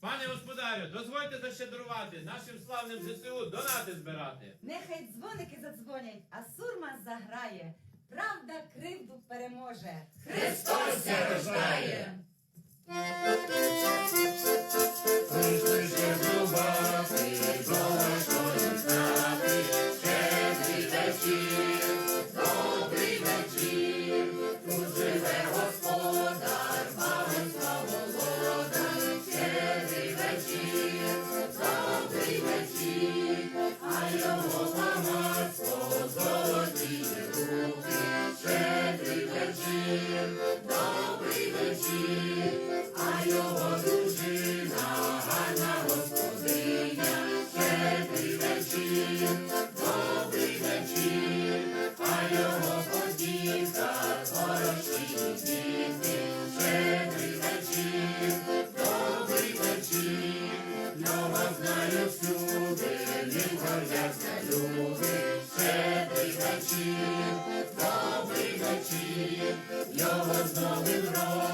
Пане господарю, дозвольте защедрувати нашим славним ЗСУ донати збирати. Нехай дзвоники задзвонять, а сурма заграє. Правда кривду переможе. Христос рождає! А його подіка, хороші діти, щедрий вечір, добрий вечір, його знають всюди, він горяться люди, щедрий вечір, добрий вечір, його з новим роком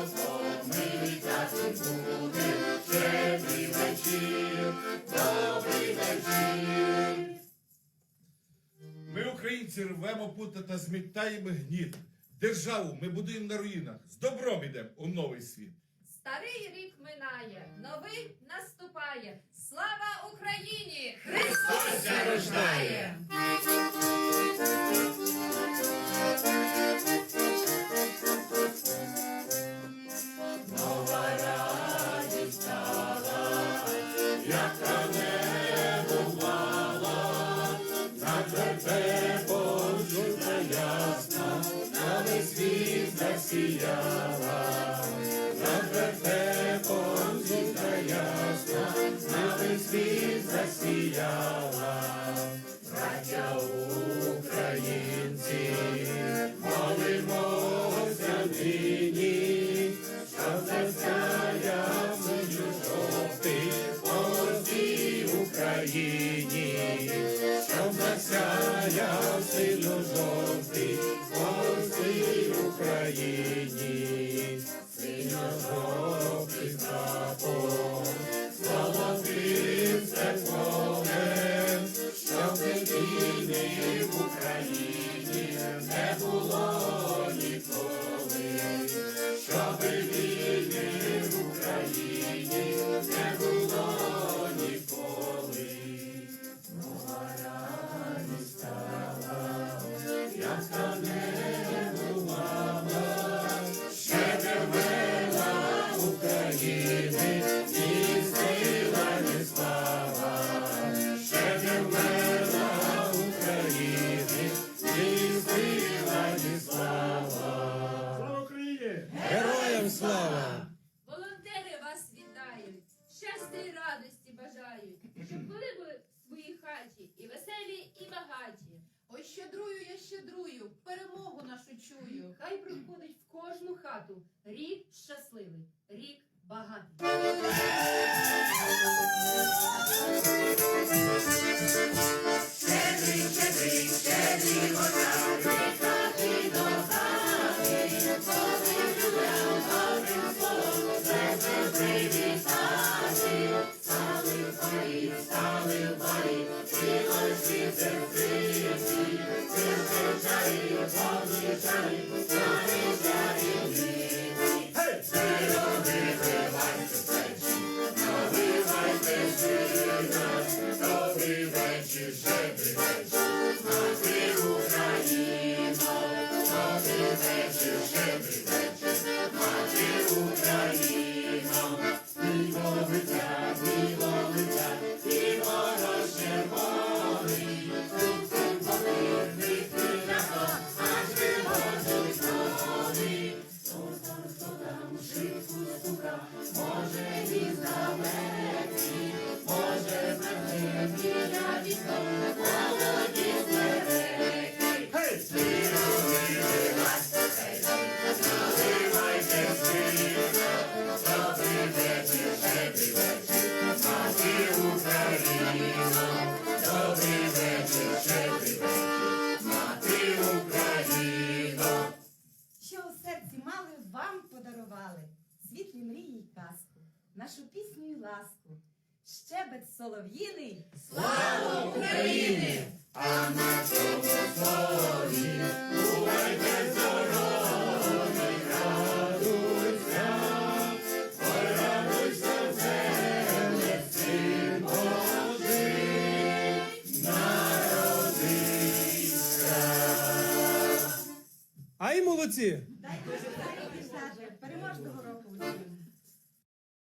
українці, рвемо пута та змітаємо гніт. Державу ми будуємо на руїнах. З добром ідемо у новий світ. Старий рік минає, новий наступає. Слава Україні! Христос рождає! Весь світ засіяла, над вертепом жута ясна, на весь світ засіяла, браття українці, молимося нині, щоб засяяв по всій Україні, України, ні сила, ні слава, ще не вмела України, ні сила, ні слава. Слава Україні! Героям слава! Волонтери вас вітають, щастя і радості бажають, щоб були ви в своїй хаті і веселі, і багаті. Ой, щедрую, я щедрую, перемогу нашу чую. Хай приходить в кожну хату рік щасливий, рік багатий. Добрий вечір, Світлі мрії й казку, нашу пісню й ласку. Щебет солов'їний. Слава України! А на цьому слові бувайте здорові, радуйся, ой, радуйся, земле, син Божий, народився. Ай, молодці!